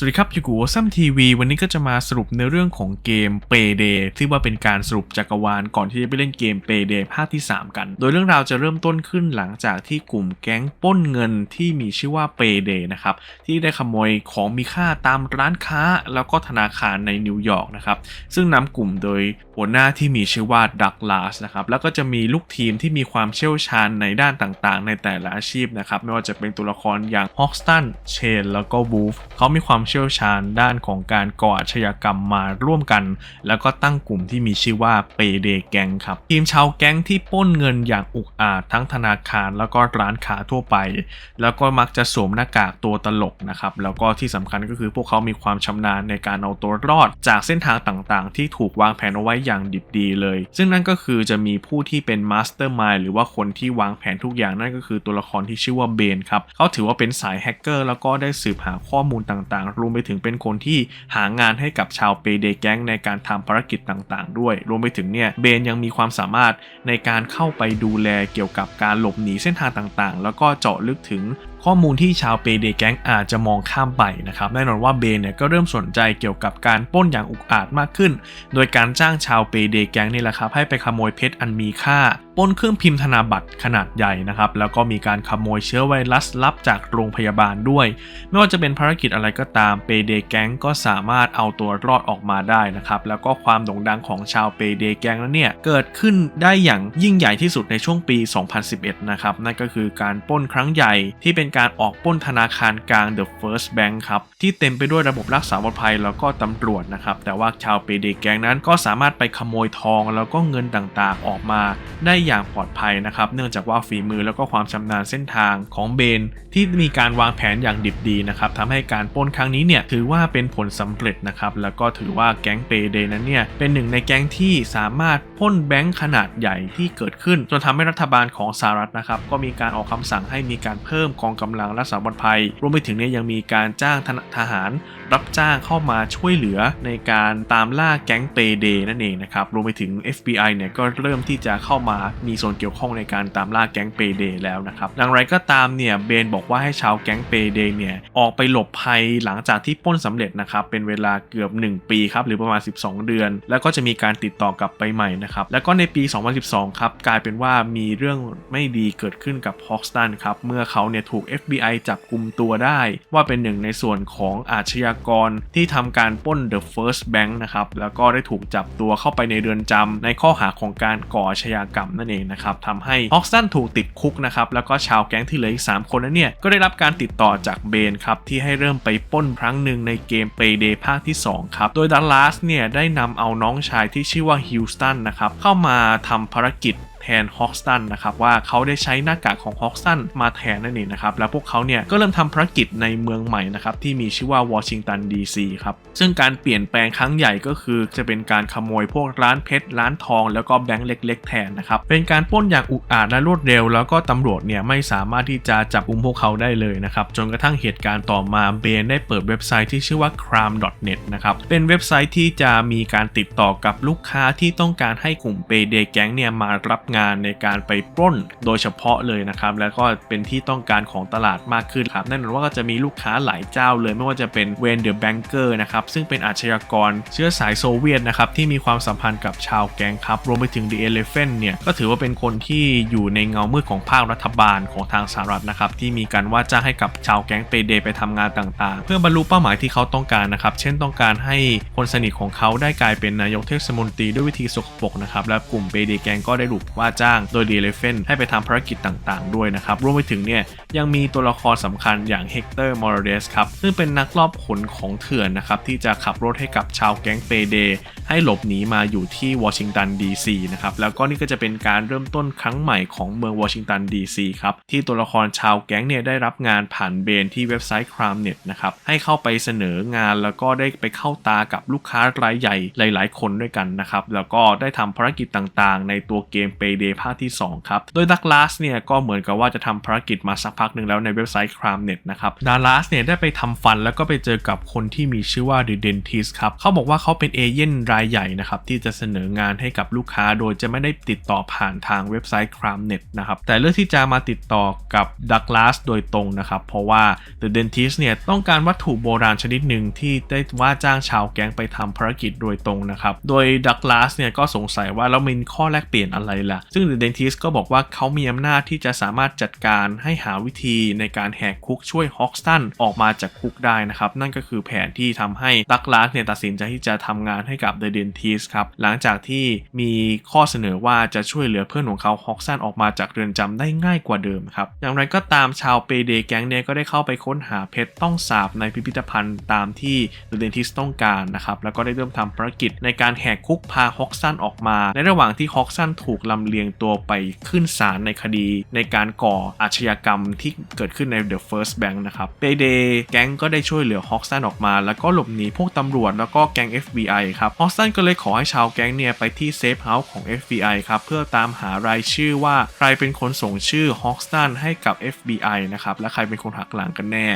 สวัสดีครับอยู่กับซัมทีวีวันนี้ก็จะมาสรุปในเรื่องของเกม Payday ที่ว่าเป็นการสรุปจักรวาลก่อนที่จะไปเล่นเกม Payday ภาคที่ 3 กัน โดยเรื่องราวจะเริ่มต้นขึ้นหลังจากที่กลุ่มแก๊งปล้นเงินที่มีชื่อว่า Payday นะครับที่ได้ขโมยของมีค่าตามร้านค้าแล้วก็ธนาคารในนิวยอร์กนะครับซึ่งนำกลุ่มโดยหัวหน้าที่มีชื่อว่าดักลาสนะครับแล้วก็จะมีลูกทีมที่มีความเชี่ยวชาญในด้านต่างๆ ในแต่ละอาชีพนะครับไม่ว่าจะเป็นตัวละครอย่างฮอกสตันเชนแล้วก็บูฟเขามีความเชี่ยวชาญด้านของการก่ออาชญากรรมมาร่วมกัน แล้วก็ตั้งกลุ่มที่มีชื่อว่าเปเดแกงครับ ทีมชาวแก๊งที่ปล้นเงินอย่างอุกอาจทั้งธนาคารแล้วก็ร้านค้าทั่วไป แล้วก็มักจะสวมหน้ากากตัวตลกนะครับ แล้วก็ที่สำคัญก็คือพวกเขามีความชำนาญในการเอาตัวรอด จากเส้นทางต่างๆ ที่ถูกวางแผนเอาไว้อย่างดิบดีเลย ซึ่งนั่นก็คือจะมีผู้ที่เป็นมาสเตอร์มายหรือว่าคนที่วางแผนทุกอย่างนั่นก็คือตัวละครที่ชื่อว่าเบนครับ เขาถือว่าเป็นสายแฮกเกอร์แล้วก็ได้สืบหาข้อมูลต่างๆรวมไปถึงเป็นคนที่หางานให้กับชาวเปเดแก๊งในการทำภารกิจต่างๆ ด้วย รวมไปถึงเนี่ยเบนยังมีความสามารถในการเข้าไปดูแลเกี่ยวกับการหลบหนีเส้นทางต่างๆ แล้วก็เจาะลึกถึงข้อมูลที่ชาวเปเดแก๊งอาจจะมองข้ามไปนะครับแน่นอนว่าเบนเนี่ยก็เริ่มสนใจเกี่ยวกับการปล้นอย่างอุกอาจมากขึ้น โดยการจ้างชาวเปเดแก๊งนี่แหละครับให้ไปขโมยเพชรอันมีค่า ปล้นเครื่องพิมพ์ธนาบัตรขนาดใหญ่นะครับ แล้วก็มีการขโมยเชื้อไวรัสลับจากโรงพยาบาลด้วย ไม่ว่าจะเป็นภารกิจอะไรก็ตามเปเดแก๊งก็สามารถเอาตัวรอดออกมาได้นะครับ แล้วก็ความโด่งดังของชาวเปเดแก๊งนั้นเนี่ยเกิดขึ้นได้อย่างยิ่งใหญ่ที่สุดในช่วงปี 2011 นะครับ นั่นก็คือการปล้นครั้งใหญ่ที่เป็นการออกปล้นธนาคารกลาง The First Bank ครับที่เต็มไปด้วยระบบรักษาปลอดภัยแล้วก็ตำรวจนะครับแต่ว่าชาวเปเดแก๊งนั้นก็สามารถไปขโมยทองแล้วก็เงินต่างๆออกมาได้อย่างปลอดภัยนะครับ เนื่องจากว่าฝีมือแล้วก็ความชำนาญเส้นทางของเบนที่มีการวางแผนอย่างดิบดีนะครับทำให้การปล้นครั้งนี้เนี่ยถือว่าเป็นผลสำเร็จนะครับแล้วก็ถือว่าแก๊งเปเดนั้นเนี่ยเป็นหนึ่งในแก๊งที่สามารถปล้นแบงค์ขนาดใหญ่ที่เกิดขึ้นจนทำให้รัฐบาลของสหรัฐนะครับก็มีการออกคำสั่งให้มีการเพิ่มกองกำลังรักษาปลอดภัย รวมไปถึงเนี่ยยังมีการจ้างทหาร รับจ้างเข้ามาช่วยเหลือในการตามล่าแก๊งเปเดนั่นเองนะครับรวมไปถึง FBI เนี่ยก็เริ่มที่จะเข้ามามีส่วนเกี่ยวข้องในการตามล่าแก๊งเปเดแล้วนะครับอย่างไรก็ตามเนี่ยเบนบอกว่าให้ชาวแก๊งเปเดเนี่ยออกไปหลบภัยหลังจากที่ป้นสำเร็จนะครับเป็นเวลาเกือบ 1 ปีครับหรือประมาณ 12 เดือน แล้วก็จะมีการติดต่อกลับไปใหม่นะครับแล้วก็ในปี 2012 ครับกลายเป็นว่ามีเรื่องไม่ดีเกิดขึ้นกับฮอกสตันครับเมื่อเขาเนี่ยถูก FBI จับกลุ่มตัวได้ ว่าเป็นหนึ่งในส่วนของอาชญากรที่ทำการปล้น The First Bank นะครับ แล้วก็ได้ถูกจับตัวเข้าไปในเรือนจำในข้อหาของการก่ออาชญากรรมนั่นเองนะครับทำให้ฮอกสตันถูกติดคุกนะครับ แล้วก็ชาวแก๊งที่เหลืออีก 3 คนนั้นเนี่ย ก็ได้รับการติดต่อจากเบนครับ ที่ให้เริ่มไปปล้นครั้งหนึ่งในเกม Payday ภาคที่ 2 ครับ โดยดัลลัสเนี่ยได้นำเอาน้องชายที่ชื่อว่าฮิวสตันนะครับเข้ามาทำภารกิจ ทนฮอกสตันนะครับว่าเขาได้ใช้หน้ากากของฮอกสตันมาแทนนั่นเองนะครับแล้วพวกเขาเนี่ยก็เริ่มทำภารกิจในเมืองใหม่นะครับที่มีชื่อว่าวอชิงตันดีซีครับซึ่งการเปลี่ยนแปลงครั้งใหญ่ก็คือจะเป็นการขโมยพวกร้านเพชรร้านทอง แล้วก็แบงก์เล็ก ๆ แทนนะครับเป็นการปล้นอย่างอุกอาจและรวดเร็ว แล้วก็ตำรวจเนี่ยไม่สามารถที่จะจับกุมพวกเขาได้เลยนะครับจนกระทั่งเหตุการณ์ต่อมาเบนได้เปิดเว็บไซต์ที่ชื่อว่า crime.net นะครับเป็นเว็บไซต์ที่จะมีการติดต่อกับลูกค้าที่ต้องการให้กลุ่มเปเดแก๊งเนี่ยมารับงานในการไปปล้นโดยเฉพาะเลยนะครับ แล้วก็เป็นที่ต้องการของตลาดมากขึ้นครับแน่นอนว่าก็จะมีลูกค้าหลายเจ้าเลยไม่ว่าจะเป็นเวนเดอร์แบงเกอร์นะครับซึ่งเป็นอาชญากรเชื้อสายโซเวียตนะครับที่มีความสัมพันธ์กับชาวแก๊งครับรวมไปถึง The e l e p h a n เนี่ยก็ถือว่าเป็นคนที่อยู่ในเงามืดของภาครัฐบาลของทางสหรัฐนะครับที่มีการว่าจ้างให้กับชาวแก๊งเปเดไปทำงานต่างๆ เพื่อบรรลุเป้าหมายที่เขาต้องการนะครับเช่นต้องการให้คนสนิทของเขาได้กลายเป็นนายกเทศมนตรีด้วยวิธีสกปรกนะครับและกลุ่มเปเดแกงก็ได้ถูกว่าจ้างโดย The Elephant ให้ไปทำภารกิจต่างๆ ด้วยนะครับ รวมไปถึงเนี่ยยังมีตัวละครสำคัญอย่างเฮกเตอร์มอร์เรสครับ ซึ่งเป็นนักลอบขนของเถื่อนนะครับที่จะขับรถให้กับชาวแก๊งเปเดให้หลบหนีมาอยู่ที่วอชิงตันดีซีนะครับ แล้วก็นี่ก็จะเป็นการเริ่มต้นครั้งใหม่ของเมืองวอชิงตันดีซีครับ ที่ตัวละครชาวแก๊งเนี่ยได้รับงานผ่านเบนที่เว็บไซต์ CrimeNet นะครับ ให้เข้าไปเสนองานแล้วก็ได้ไปเข้าตากับลูกค้ารายใหญ่หลาย ๆ คนด้วยกันนะครับ แล้วก็ได้ทำภารกิจต่างๆ ในตัวเกม Payday ภาคที่ 2 ครับ โดยดักลาสเนี่ยก็เหมือนกับว่าจะทำภารกิจมาสักพักหนึ่งแล้วในเว็บไซต์ Crimenet นะครับดักลาสเนี่ยได้ไปทำฟันแล้วก็ไปเจอกับคนที่มีชื่อว่า The Dentist ครับเขาบอกว่าเขาเป็นเอเย่นรายใหญ่นะครับที่จะเสนองานให้กับลูกค้า โดยจะไม่ได้ติดต่อผ่านทางเว็บไซต์ Crimenet นะครับแต่เลือกที่จะมาติดต่อกับดักลาสโดยตรงนะครับเพราะว่า The Dentist เนี่ยต้องการวัตถุโบราณชนิดหนึ่งที่ได้ว่าจ้างชาวแก๊งไปทำภารกิจโดยตรงนะครับโดยดักลาสเนี่ยก็สงสัยว่าแล้วมีข้อแลกเปลี่ยนอะไรล่ะซึ่ง The Dentist ก็บอกว่าเขามีอำนาจที่จะสามารถจัดการให้หาวิธีในการแหกคุกช่วยฮอกสตันออกมาจากคุกได้นะครับ นั่นก็คือแผนที่ทำให้ดักลาสเนี่ยตัดสินใจที่จะทำงานให้กับ The Dentist ครับ หลังจากที่มีข้อเสนอว่าจะช่วยเหลือเพื่อนของเขาฮอกสตันออกมาจากเรือนจำได้ง่ายกว่าเดิมครับ อย่างไรก็ตามชาวเปเดแก๊งเนี่ยก็ได้เข้าไปค้นหาเพชรต้องสาบในพิพิธภัณฑ์ตามที่ The Dentist ต้องการนะครับ แล้วก็ได้เริ่มทำภารกิจในการแหกคุกพาฮอกซันออกมา ในระหว่างที่ฮอกซันถูกลำเลียงตัวไปขึ้นศาลในคดี ในการก่ออาชญากรรมที่เกิดขึ้นใน The First Bank นะครับเปเดแก๊งก็ได้ช่วยเหลือฮอกซันออกมา แล้วก็หลบหนีพวกตำรวจแล้วก็แก๊ง FBI ครับฮอกซันก็เลยขอให้ชาวแก๊งเนี่ยไปที่เซฟเฮาส์ของ FBI ครับเพื่อตามหารายชื่อว่าใครเป็นคนส่งชื่อฮอกซันให้กับ FBI นะครับและใครเป็นคนหักหลังกันแน่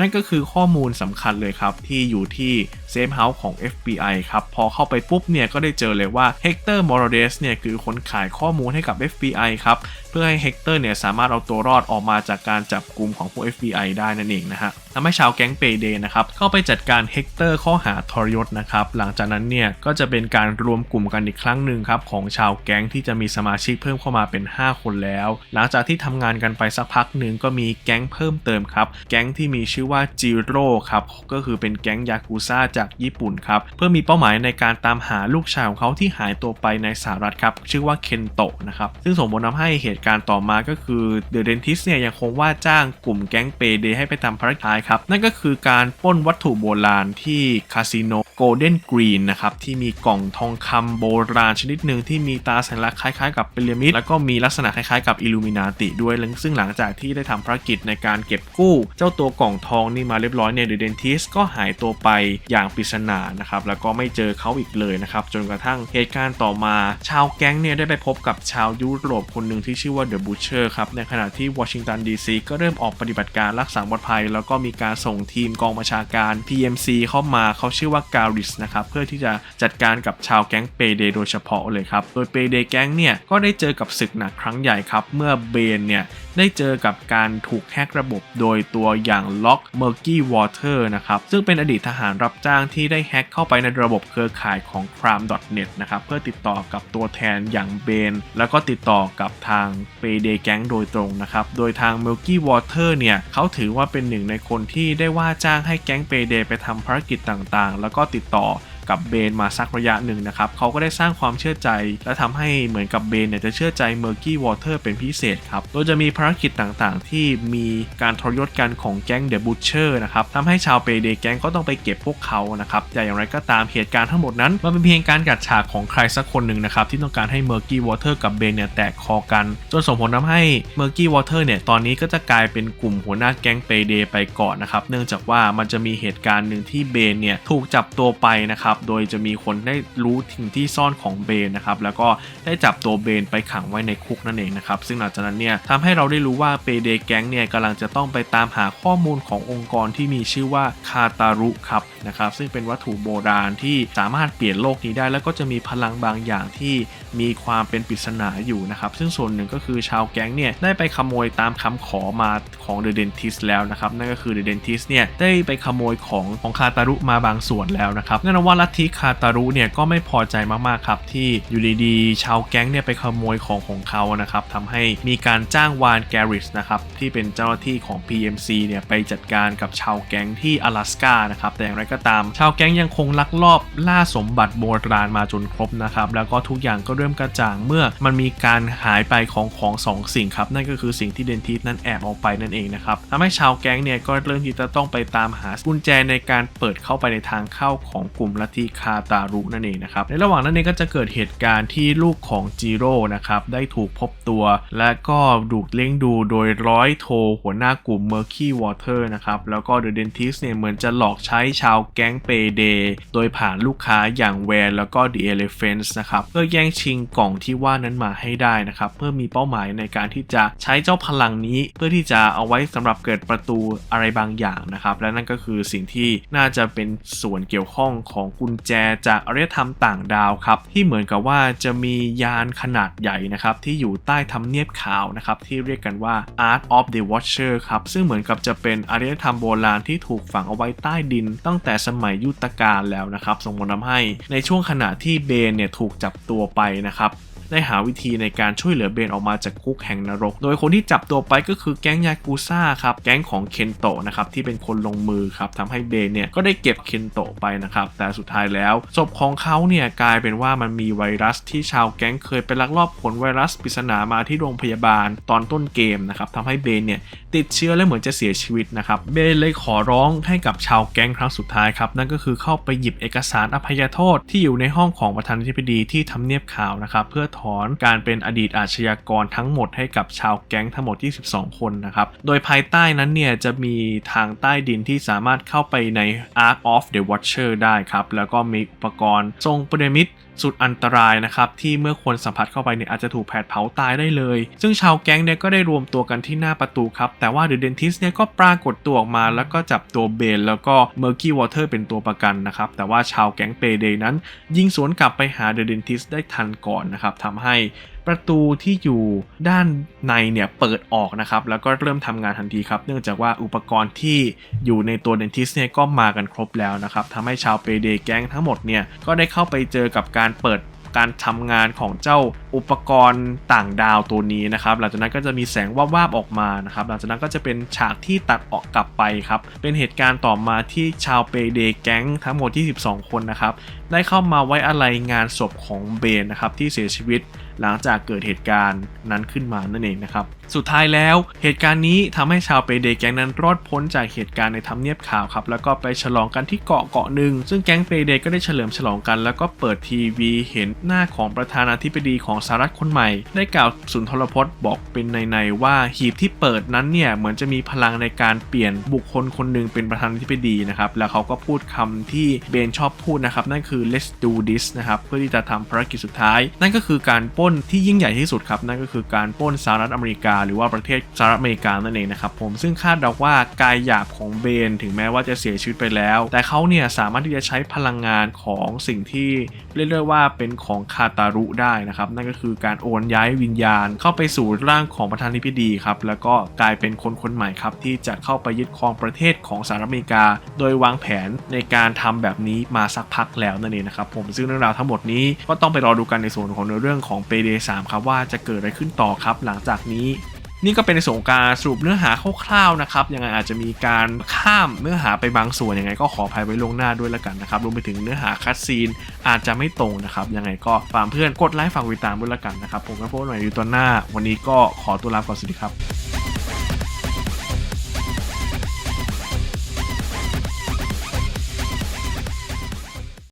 นั่นก็คือข้อมูลสำคัญเลยครับที่อยู่ที่เซฟเฮาส์ของ FBI ครับพอเข้าไปปุ๊บเนี่ยก็ได้เจอเลยว่าเฮกเตอร์มอร์เดสเนี่ยคือคนขายข้อมูลให้กับ FBI ครับเพื่อให้เฮกเตอร์เนี่ยสามารถเอาตัวรอดออกมาจากการจับกลุ่มของพวก FBI ได้นั่นเองนะฮะ ทำให้ชาวแก๊งเปเดนะครับเข้าไปจัดการเฮกเตอร์ข้อหาทรยศนะครับหลังจากนั้นเนี่ยก็จะเป็นการรวมกลุ่มกันอีกครั้งหนึ่งครับของชาวแก๊งที่จะมีสมาชิกเพิ่มเข้ามาเป็น 5 คนแล้ว หลังจากที่ทำงานกันไปสักพักหนึ่งก็มีแก๊งเพิ่มเติมครับแก๊งที่มีชื่อว่าจิโร่ครับก็คือเป็นแก๊งยากูซ่าจากญี่ปุ่นครับเพื่อมีเป้าหมายในการตามหาลูกชายของเขาที่หายตัวไปในสหรัฐครับชื่อว่าเคนโตะนะครับซึ่งส่งผลทำให้เหตุการณ์ต่อมาก็คือเดอะเดนทิสเนี่ยยังคงว่าจ้างกลุ่มแก๊งเปเดให้ไปทำภารกิจครับ นั่นก็คือการปล้นวัตถุโบราณที่คาสิโนโกลเด้นกรีนนะครับ ที่มีกล่องทองคำโบราณชนิดหนึ่งที่มีตาสัญลักษณ์คล้ายๆกับพีระมิด แล้วก็มีลักษณะคล้ายๆกับอิลูมินาติด้วย ซึ่งหลังจากที่ได้ทำภารกิจในการเก็บกู้ เจ้าตัวกล่องทองนี่มาเรียบร้อยเนี่ยเดเดนทิสก็หายตัวไปอย่างปริศนานะครับ แล้วก็ไม่เจอเขาอีกเลยนะครับ จนกระทั่งเหตุการณ์ต่อมา ชาวแก๊งเนี่ยได้ไปพบกับชาวยุโรปคนหนึ่งที่ชื่อว่าเดอะบูเชอร์ครับ ในขณะที่วอชิงตันดีซีก็เริ่มออกปฏิบัติการรักษาปลอดภัย แล้วก็มีการส่งทีมกองบัญชาการ PMC เข้ามาเขาชื่อว่าการิสนะครับเพื่อที่จะจัดการกับชาวแก๊งเปเดโดยเฉพาะเลยครับ โดยเปเดแก๊งเนี่ยก็ได้เจอกับศึกหนักครั้งใหญ่ครับเมื่อเบนเนี่ยได้เจอกับการถูกแฮกระบบโดยตัวอย่างล็อกเมอร์กี้วอเตอร์นะครับซึ่งเป็นอดีตทหารรับจ้างที่ได้แฮกเข้าไปในระบบเครือข่ายของ crime.net นะครับเพื่อติดต่อกับตัวแทนอย่างเบนแล้วก็ติดต่อกับทางเปเดแก๊งโดยตรงนะครับโดยทาง Milky Water เนี่ยเขาถือว่าเป็นหนึ่งในคนที่ได้ว่าจ้างให้แก๊งเปเดไปทำภารกิจต่างๆ แล้วก็ติดต่อ กับเบนมาสักระยะหนึ่งนะครับเขาก็ได้สร้างความเชื่อใจ และทำให้เหมือนกับเบนเนี่ยจะเชื่อใจ Murky Water เตอร์เป็นพิเศษครับ โดยจะมีภารกิจต่างๆ ที่มีการทรยศกันของแก๊งเดอะบูชเชอร์นะครับทำให้ชาวเปเดแก๊งก็ต้องไปเก็บพวกเขานะครับแต่อย่างไรก็ตามเหตุการณ์ทั้งหมดนั้นมันเป็นเพียงการกัดฉากของใครสักคนหนึ่งนะครับที่ต้องการให้ Murky Water กับเบนเนี่ยแตกคอกัน จนส่งผลทำให้ Murky Water เนี่ยตอนนี้ก็จะกลายเป็นกลุ่มหัวหน้าแก๊งเปเดไปก่อนนะครับเนื่องจากว่ามันจะมีเหตุการณ์หนึ่งที่เบนเนี่ยถูกจับตัวไปนะครับโดยจะมีคนได้รู้ถึงที่ซ่อนของเบนนะครับ แล้วก็ได้จับตัวเบนไปขังไว้ในคุกนั่นเองนะครับ ซึ่งหลังจากนั้นเนี่ยทำให้เราได้รู้ว่าเปเดแก๊งเนี่ยกำลังจะต้องไปตามหาข้อมูลขององค์กรที่มีชื่อว่าคาตารุครับ นะครับซึ่งเป็นวัตถุโบราณที่สามารถเปลี่ยนโลกนี้ได้ แล้วก็จะมีพลังบางอย่างที่มีความเป็นปริศนาอยู่นะครับซึ่งส่วนหนึ่งก็คือชาวแก๊งเนี่ยได้ไปขโมยตามคำขอมาของเดอะเดนทิสแล้วนะครับนั่นก็คือเดอะเดนทิสเนี่ยได้ไปขโมยของของคาตารุมาบางส่วนแล้วนะครับนั่นว่าลัทธิคาตารุเนี่ยก็ไม่พอใจมากๆครับที่อยู่ดีๆชาวแก๊งเนี่ยไปขโมยของของเขานะครับทำให้มีการจ้างวานแกริสนะครับที่เป็นเจ้าหน้าที่ของ PMC เนี่ยไปจัดการกับชาวแก๊งที่阿拉斯加นะครับแต่อย่างไรกตาม ชาวแก๊งยังคงลักลอบล่าสมบัติโบราณมาจนครบนะครับ แล้วก็ทุกอย่างก็เริ่มกระจ่างเมื่อมันมีการหายไปของของสองสิ่งครับ นั่นก็คือสิ่งที่เดนทิสนั้นแอบออกไปนั่นเองนะครับทำให้ชาวแก๊งเนี่ยก็เริ่มที่จะต้องไปตามหากุญแจในการเปิดเข้าไปในทางเข้าของกลุ่มลัทที่คาตารุนั่นเองนะครับ ในระหว่างนั้นเองก็จะเกิดเหตุการณ์ที่ลูกของจิโร่นะครับได้ถูกพบตัว และก็ดูกเลี้ยงดูโดยร้อยโทหัวหน้ากลุ่ม Murky Water นะครับแล้วก็ The Dentist เนี่ยเหมือนจะหลอกใช้ชาวแก๊งเปเดโดยผ่านลูกค้าอย่างแวนแล้วก็ The Elephants นะครับเพื่อแย่งชิงกล่องที่ว่านั้นมาให้ได้นะครับเพื่อมีเป้าหมายในการที่จะใช้เจ้าพลังนี้ เพื่อที่จะเอาไว้สำหรับเกิดประตูอะไรบางอย่างนะครับและนั่นก็คือสิ่งที่น่าจะเป็นส่วนเกี่ยวข้องของกุญแจจากอารยธรรมต่างดาวครับที่เหมือนกับว่าจะมียานขนาดใหญ่นะครับที่อยู่ใต้ทำเนียบขาวนะครับที่เรียกกันว่า Art of the Watcher ครับซึ่งเหมือนกับจะเป็นอารยธรรมโบราณที่ถูกฝังเอาไว้ใต้ดิน ตั้งแต่สมัยยุตกาลแล้วนะครับส่งผลทำให้ในช่วงขณะที่เบนเนี่ยถูกจับตัวไปนะครับได้หาวิธีในการช่วยเหลือเบนออกมาจากคุกแห่งนรก โดยคนที่จับตัวไปก็คือแก๊งยากูซ่าครับ แก๊งของเคนโตะนะครับที่เป็นคนลงมือครับทำให้เบนเนี่ยก็ได้เก็บเคนโตะไปนะครับ แต่สุดท้ายแล้วศพของเขาเนี่ยกลายเป็นว่ามันมีไวรัสที่ชาวแก๊งเคยไปลักลอบขนไวรัสปริศนามาที่โรงพยาบาลตอนต้นเกมนะครับทำให้เบนเนี่ย ติดเชื้อและเหมือนจะเสียชีวิตนะครับเบนเลยขอร้องให้กับชาวแก๊งครั้งสุดท้ายครับนั่นก็คือเข้าไปหยิบเอกสารอภัยโทษที่อยู่ในห้องของประธานาธิบดีที่ทำเนียบขาวนะครับเพื่อถอนการเป็นอดีตอาชญากรทั้งหมดให้กับชาวแก๊งทั้งหมด 22 คนนะครับโดยภายใต้นั้นเนี่ยจะมีทางใต้ดินที่สามารถเข้าไปใน Ark of the Watcher ได้ครับแล้วก็มีอุปกรณ์ทรงพีระมิด สุดอันตรายนะครับที่เมื่อคนสัมผัสเข้าไปเนี่ยอาจจะถูกแผดเผาตายได้เลย ซึ่งชาวแก๊งเนี่ยก็ได้รวมตัวกันที่หน้าประตูครับ แต่ว่าเดอะเดนทิสเนี่ยก็ปรากฏตัวออกมา แล้วก็จับตัวเบนแล้วก็เมอร์กี้วอเตอร์เป็นตัวประกันนะครับ แต่ว่าชาวแก๊งเปเดย์นั้น ยิงสวนกลับไปหาเดอะเดนทิสได้ทันก่อนนะครับทำให้ ประตูที่อยู่ด้านในเนี่ยเปิดออกนะครับ แล้วก็เริ่มทำงานทันทีครับ เนื่องจากว่าอุปกรณ์ที่อยู่ในตัวเดนทิสเนี่ยก็มากันครบแล้วนะครับทำให้ชาวเปเดแก๊งทั้งหมดเนี่ยก็ได้เข้าไปเจอกับการเปิดการทำงานของเจ้าอุปกรณ์ต่างดาวตัวนี้นะครับ หลังจากนั้นก็จะมีแสงวาบๆออกมานะครับ หลังจากนั้นก็จะเป็นฉากที่ตัดออกกลับไปครับ เป็นเหตุการณ์ต่อมาที่ชาวเปเดแก๊งทั้งหมด22คนนะครับ ได้เข้ามาไว้อาลัยงานศพของเบนนะครับที่เสียชีวิต หลังจากเกิดเหตุการณ์นั้นขึ้นมานั่นเองนะครับสุดท้ายแล้วเหตุการณ์นี้ทำให้ชาวเปเดแก๊งนั้นรอดพ้นจากเหตุการณ์ในทำเนียบข่าวครับ แล้วก็ไปฉลองกันที่เกาะเกาะหนึ่ง ซึ่งแก๊งเปเดก็ได้เฉลิมฉลองกัน แล้วก็เปิดทีวีเห็นหน้าของประธานาธิบดีของสหรัฐคนใหม่ ได้กล่าวสุนทรพจน์บอกเป็นในๆว่าหีบที่เปิดนั้นเนี่ยเหมือนจะมีพลังในการเปลี่ยนบุคคลคนหนึ่งเป็นประธานาธิบดีนะครับ แล้วเขาก็พูดคำที่เบนชอบพูดนะครับ นั่นคือ let's do this นะครับ เพื่อที่จะทำภารกิจสุดท้าย นั่นก็คือการป้นที่ยิ่งใหญ่ที่สุดครับ นั่นก็คือการป้นสหรัฐอเมริกาหรือว่าประเทศสหรัฐอเมริกานั่นเองนะครับผมซึ่งคาดเดาว่ากายหยาบของเบนถึงแม้ว่าจะเสียชีวิตไปแล้ว แต่เขาเนี่ยสามารถที่จะใช้พลังงานของสิ่งที่เรียกได้ว่าเป็นของคาตารุได้นะครับนั่นก็คือการโอนย้ายวิญญาณ เข้าไปสู่ร่างของประธานาธิบดีครับแล้วก็กลายเป็นคนคนใหม่ครับที่จะเข้าไปยึดครองประเทศของสหรัฐอเมริกา โดยวางแผนในการทำแบบนี้มาสักพักแล้วนั่นเองนะครับผมซึ่งเรื่องราวทั้งหมดนี้ก็ต้องไปรอดูกันในส่วนของเนื้อเรื่องของเปเด3ครับว่าจะเกิดอะไรขึ้นต่อครับหลังจากนี้ นี่ก็เป็นในส่วนของการสรุปเนื้อหาคร่าวๆนะครับยังไงอาจจะมีการข้ามเนื้อหาไปบางส่วนยังไงก็ขออภัยไว้ลงหน้าด้วยละกันนะครับรวมไปถึงเนื้อหาคัดซีนอาจจะไม่ตรงนะครับยังไงก็ฝากเพื่อนกดไลค์ฝากติดตามด้วยละกันนะครับผมก็พบกันใหม่ในตอนหน้า วันนี้ก็ขอตัวลาก่อนสวัสดีครับ